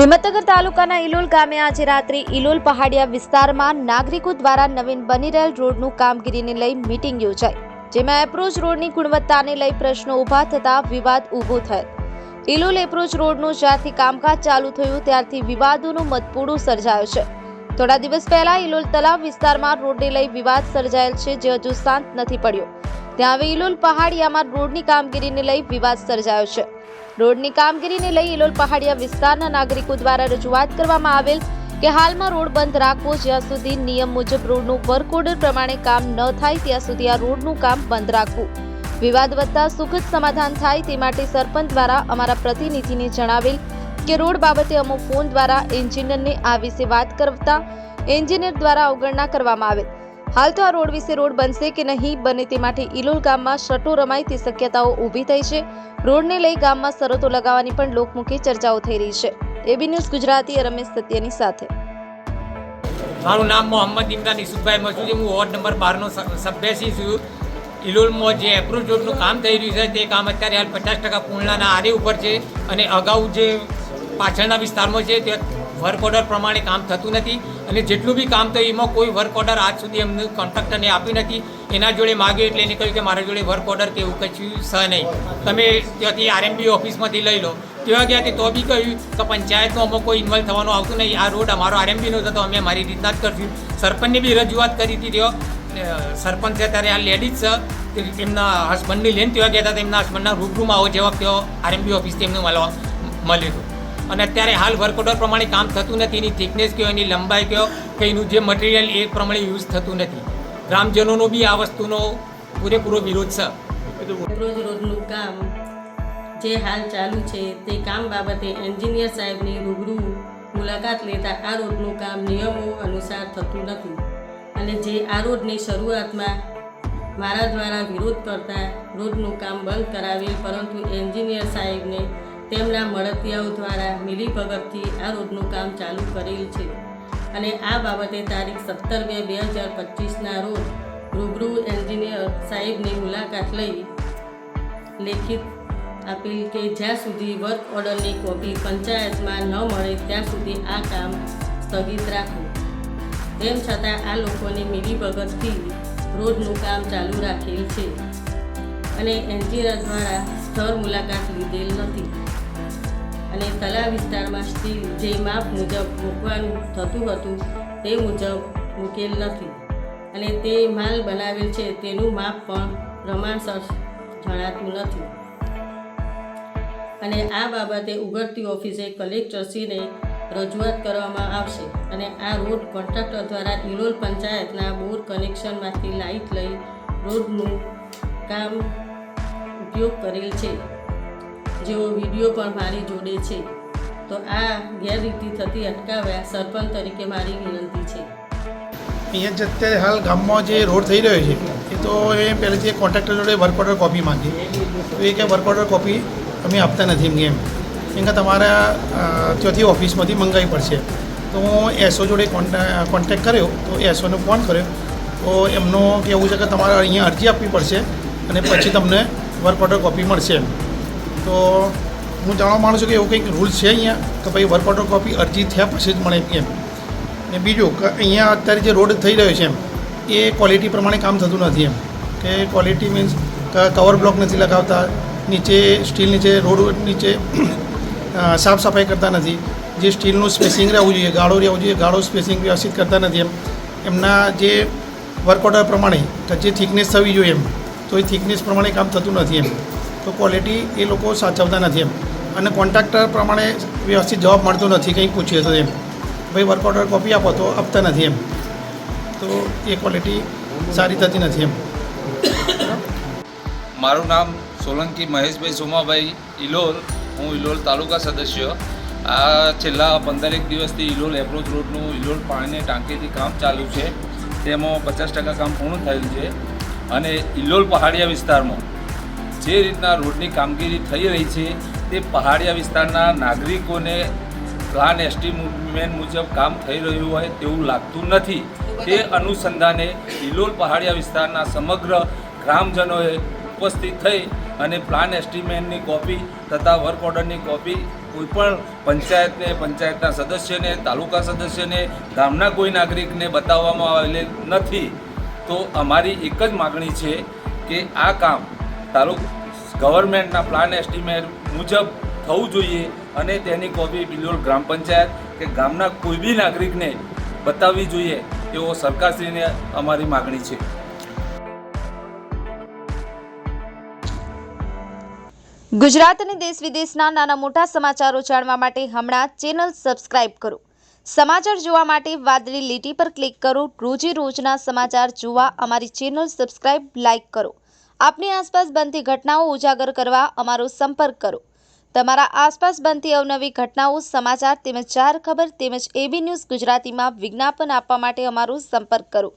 હિંમતનગર તાલુકાના ઇલોલ ગામે આજે રાત્રે ઇલોલ પહાડિયા વિસ્તારમાં નાગરિકો દ્વારા નવીન બની રહેલ રોડનું કામગીરીને લઈ મીટિંગ યોજાઈ, જેમાં એપ્રોચ રોડની ગુણવત્તાને લઈ પ્રશ્નો ઊભા થતા વિવાદ ઊભો થયો. ઇલોલ એપ્રોચ રોડનું જ્યારથી કામકાજ ચાલુ થયું ત્યારથી વિવાદોનું મતપૂડું સર્જાયો છે. થોડા દિવસ પહેલા ઇલોલ તલાવ વિસ્તારમાં રોડને લઈ વિવાદ સર્જાયેલ છે જે હજુ શાંત નથી પડ્યો. ત્યાં હવે ઇલોલ પહાડિયામાં રોડની કામગીરીને લઈ વિવાદ સર્જાયો છે. રોડની કામગીરીને લઈ ઇલોલ પહાડિયા વિસ્તારના નાગરિકો દ્વારા રજૂઆત કરવામાં આવેલ કે હાલમાં રોડ બંધ રાખવો જ્યાં સુધી નિયમ મુજબ રોડનું વર્ક ઓર્ડર પ્રમાણે કામ ન થાય ત્યાં સુધી આ રોડનું કામ બંધ રાખવું. વિવાદ વધતા સુખદ સમાધાન થાય તે માટે સરપંચ દ્વારા અમારા પ્રતિનિધિને જણાવેલ કે રોડ બાબતે અમુક ફોન દ્વારા એન્જિનિયરને આ વિશે વાત કરતા એન્જિનિયર દ્વારા અવગણના કરવામાં આવેલ. હાલ તો આ રોડ વિશે રોડ બનશે કે નહીં, બને તે માટે ઇલોલ ગામમાં શટો રમાય તે શક્યતાઓ ઊભી થઈ છે. રોડને લઈ ગામમાં શરતો લગાવવાની પણ લોકમુખી ચર્ચાઓ થઈ રહી છે. એબી ન્યૂઝ ગુજરાતી, રમેશ સત્યની સાથે. મારું નામ મોહમ્મદ ઇમરાન ઈસુફભાઈ મસૂદી હું વોર્ડ નંબર બારનો સભ્યસી છું. ઇલોલમાં જે એપ્રુવ રોડનું કામ થઈ રહ્યું છે તે કામ અત્યારે હાલ પચાસ ટકા પૂર્ણના આરે ઉપર છે અને અગાઉ જે પાછળના વિસ્તારમાં છે તે વર્ક ઓર્ડર પ્રમાણે કામ થતું નથી અને જેટલું બી કામ થયું એમાં કોઈ વર્ક ઓર્ડર આજ સુધી એમને કોન્ટ્રાક્ટરને આપી નથી. એના જોડે માગે એટલે એને કહ્યું કે મારા જોડે વર્ક ઓર્ડર કે એવું કશું સ નહીં. તમે ત્યાંથી આરએમબી ઓફિસમાંથી લઈ લો. ત્યાં ગયા તે તો બી કહ્યું કે પંચાયતમાં અમુક કોઈ ઇન્વોલ્વ થવાનું આવતું નહીં. આ રોડ અમારો આરએમબીનો હતો. તો અમે મારી રીતના જ કરશું. સરપંચને બી રજૂઆત કરી હતી તેઓ સરપંચ છે ત્યારે આ લેડીઝ છે. તેમના હસબન્ડની લઈને ત્યાં ગયા હતા. તેમના હસબન્ડના રૂબરૂમાં આવો જવાબ તેઓ આરએમબી ઓફિસથી એમને મળવા મળ્યું હતું. અને અત્યારે હાલ વર્ક ઓર્ડર પ્રમાણે કામ થતું નથી, એની થિકનેસ કયો, એની લંબાઈ કયો, કે એનું જે મટીરિયલ એ પ્રમાણે યુઝ થતું નથી. ગ્રામજનોનો બી આ વસ્તુનો પૂરેપૂરો વિરોધ છે. રોજ રોજનું કામ જે હાલ ચાલુ છે, તે કામ બાબતે એન્જિનિયર સાહેબની રૂબરૂ મુલાકાત લેતા આ રોડનું કામ નિયમો અનુસાર થતું નથી. અને જે આ રોડની શરૂઆતમાં મારા દ્વારા વિરોધ કરતા રોડનું કામ બંધ કરાવેલ, પરંતુ એન્જિનિયર સાહેબને તેમના મળતિયાઓ દ્વારા મિલીભગતથી આ રોડનું કામ ચાલુ કરેલ છે. અને આ બાબતે તારીખ સત્તર બે બે હજાર પચીસના રોજ રૂબરૂ એન્જિનિયર સાહેબની મુલાકાત લઈ લેખિત આપેલ કે જ્યાં સુધી વર્ક ઓર્ડરની કોપી પંચાયતમાં ન મળે ત્યાં સુધી આ કામ સ્થગિત રાખવું. તેમ છતાં આ લોકોની મિલીભગતથી રોડનું કામ ચાલુ રાખેલ છે. અને એન્જિનિયર દ્વારા સ્થળ મુલાકાત લીધેલ નથી. અને તલા વિસ્તારમાં સ્ટીલ જે માપ મુજબ મૂકવાનું થતું હતું તે મુજબ મૂકેલ નથી. અને તે માલ બનાવેલ છે તેનું માપ પણ પ્રમાણસર જણાતું નથી. અને આ બાબતે ઉઘડતી ઓફિસે કલેક્ટરશ્રીને રજૂઆત કરવામાં આવશે અને આ રોડ કોન્ટ્રાક્ટર દ્વારા ઇલોલ પંચાયતના બોર કનેક્શનમાંથી લાઇટ લઈ રોડનું કામ ઉપયોગ કરેલ છે. જેઓ વીડિયો પણ મારી જોડે છે. તો આ ગેરરીતિ થતી અટકાવવા સરપંચ તરીકે મારી વિનંતી છે. અહીંયા જ અત્યારે હાલ ગામમાં જે રોડ થઈ રહ્યો છે, એ તો એ પહેલેથી કોન્ટ્રાક્ટર જોડે વર્ક ઓર્ડર કોપી માંગી તો એ કે વર્ક ઓર્ડર કોપી અમે આપતા નથી એમ કેમ કે તમારા ચોથી ઓફિસમાંથી મંગાવી પડશે. તો હું એસઓ જોડે કોન્ટેક્ટ કર્યો, તો એસઓને ફોન કર્યો. તો એમનું કહેવું છે કે તમારે અહીંયા અરજી આપવી પડશે અને પછી તમને વર્ક ઓર્ડર કોપી મળશે એમ. તો હું જાણવા માગું છું કે એવું કંઈક રૂલ્સ છે અહીંયા? કે ભાઈ વર્ક ઓર્ડર કોપી અરજી થયા પછી જ મળે એમ. ને બીજું કે અહીંયા અત્યારે જે રોડ થઈ રહ્યો છે એમ, એ ક્વોલિટી પ્રમાણે કામ થતું નથી એમ. કે ક્વોલિટી મીન્સ કવર બ્લોક નથી લગાવતા, નીચે સ્ટીલ નીચે રોડ નીચે સાફ સફાઈ કરતા નથી. જે સ્ટીલનું સ્પેસિંગ રહેવું જોઈએ, ગાળો રહેવું જોઈએ, ગાળો સ્પેસિંગ વ્યવસ્થિત કરતા નથી એમ. એમના જે વર્ક ઓર્ડર પ્રમાણે જે થિકનેસ થવી જોઈએ એમ. તો એ થિકનેસ પ્રમાણે કામ થતું નથી એમ. તો ક્વોલિટી એ લોકો સાચવતા નથી એમ. અને કોન્ટ્રાક્ટર પ્રમાણે વ્યવસ્થિત જવાબ મળતો નથી, કંઈ પૂછીએ તો એમ. ભાઈ વર્ક ઓર્ડર કોપી આપો તો આપતા નથી એમ. તો એ ક્વોલિટી સારી થતી નથી એમ. મારું નામ સોલંકી મહેશભાઈ સોમાભાઈ ઇલોલ હું ઇલોલ તાલુકા સદસ્ય. આ છેલ્લા પંદરેક દિવસથી ઇલોલ એપ્રોચ રોડનું ઇલોલ પાણીની ટાંકીથી કામ ચાલુ છે. તેમાં પચાસ ટકા કામ પૂર્ણ થયેલ છે. અને ઇલોલ પહાડિયા વિસ્તારમાં. જે રીતના રોડની કામગીરી થઈ રહી છે, તે પહાડિયા વિસ્તારના નાગરિકોને પ્લાન એસટી મુવમેન્ટ મુજબ કામ થઈ રહ્યું હોય તેવું લાગતું નથી. તે અનુસંધાને ઇલોલ પહાડિયા વિસ્તારના સમગ્ર ગ્રામજનોએ ઉપસ્થિત થઈ અને પ્લાન એસ્ટિમેન્ટની કોપી તથા વર્ક ઓર્ડરની કોપી કોઈપણ પંચાયતને, પંચાયતના સદસ્યને, તાલુકા સદસ્યને, ગામના કોઈ નાગરિકને બતાવવામાં આવેલ નથી. તો અમારી એક જ માગણી છે કે આ કામ તાલુક ગવર્મેન્ટના પ્લાન એસ્ટિમેટ મુજબ થવું જોઈએ અને તેની કોપી બિલોલ ગ્રામ પંચાયત કે ગામના કોઈ બી નાગરિકને બતાવવી જોઈએ એવો સરકારશ્રીને અમારી માગણી છે. ગુજરાત અને દેશ વિદેશના નાના મોટા સમાચારો જાણવા માટે હમણાં ચેનલ સબસ્ક્રાઇબ કરો. સમાચાર જોવા માટે વાદળી લીટી પર ક્લિક કરો. રોજે રોજના સમાચાર જોવા અમારી ચેનલ સબસ્ક્રાઇબ, લાઇક કરો. આપની આસપાસ બનતી ઘટનાઓ ઉજાગર કરવા અમારો સંપર્ક કરો. તમારા આસપાસ બનતી અવનવી ઘટનાઓ, સમાચાર તેમજ ચાર ખબર તેમજ એબી ન્યૂઝ ગુજરાતીમાં વિજ્ઞાપન આપવા માટે અમારો સંપર્ક કરો.